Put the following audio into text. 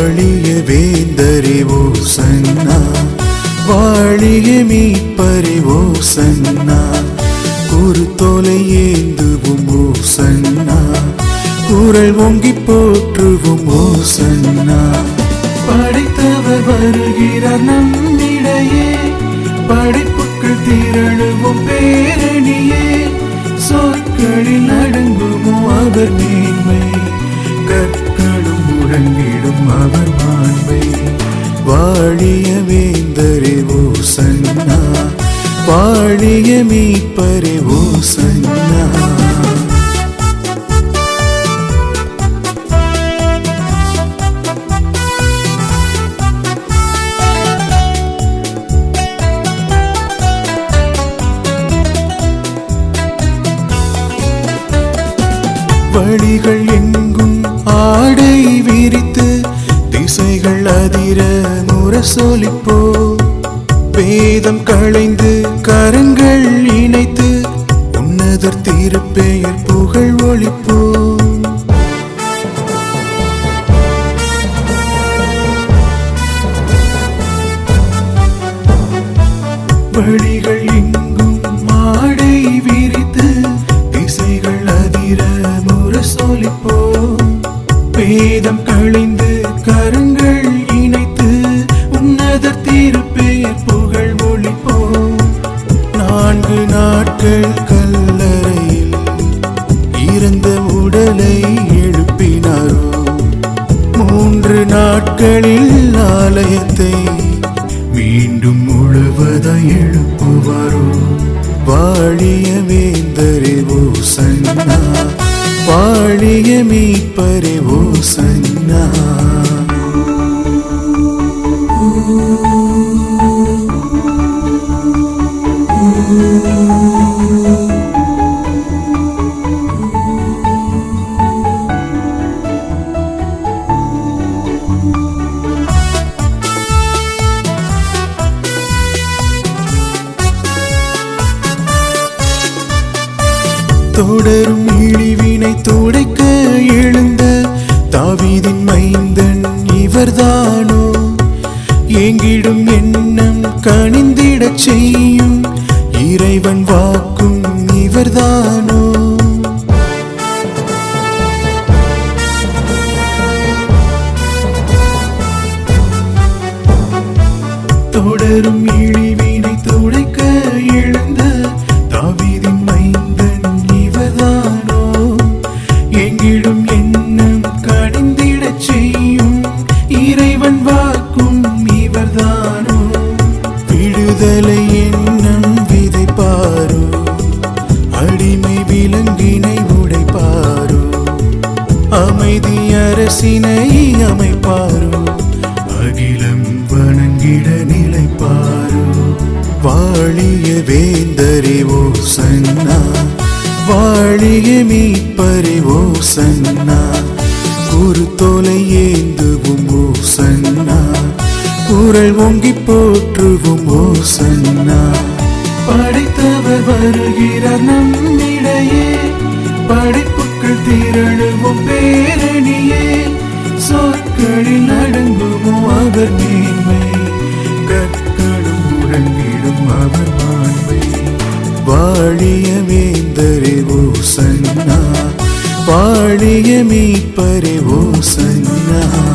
வாழிய வேந்தறிவோ சன்னா. வாழிய மீட்பறிவோ சன்னா. ஒரு தொலை ஏந்துவும் ஓ சன்னா. குரல் ஓங்கி போற்றுவும் ஓ சன்னா. படைத்தவர் வருகிறார் நம்மிடையே. படைப்புக்கள் திரழுவோம் பேரணியே. சொற்களில் அடங்குமோ அவர் மேன்மை. கற்க முழங்கிடும் அவர் மாண்பை. வாழிய வேந்தரே ஓ சன்னா. வாழிய மீட்பறிவோ சன்னா. வழிகள் எங்கும் ஆடை விரித்து திசைகள் அதிர முரசொலிப்போ. வேதம் களைந்து கரங்கள் இணைத்து உன்னதர் திருப்பெயர் புகழ் ஒழிப்போ. வழி நாட்களில் ஆலயத்தை மீண்டும் முழுவதாய் எழுப்புவாரோ வாழிய வேந்தறிவோ சன்னா வாழிய மீட்பறிவோ சன்னா Ooh. தொடரும் இழிவினை துடைக்க எழுந்த தாவீதின் மைந்தன் இவர்தானோ? எங்கிடும் எண்ணம் கணிந்திடச் செய்யும் இறைவன் வாக்கும் இவர்தானோ? தொடரும் இழி விடுதலை எண்ணம் விதைப்பாரோ? அடிமை விலங்கினை உடைப்பாரோ? அமைதி அரசினை அமைப்பாரோ? அகிலம் வணங்கிட நிலைப்பாரோ? வாழிய வேந்தறிவோ சன்னா. வாழிய மீட்பறிவோ சன்னா. ஒரு தொலை ஏந்துவும் ஓ சன்னா. குரல் ஓங்கி போற்றுவோம் ஓ சன்னா. படைத்தவர் வருகிறார் நம்மிடையே. படைப்புக்கள் திரழுவோம் பேரணியே. சொற்களில் அடங்குமோ அவர் மேன்மை. கற்களும் முழங்கிடும் அவர் மாண்மை வாழிய வேந்தறிவோ சன்னா. வாழிய மீட்பறிவோ சன்னா.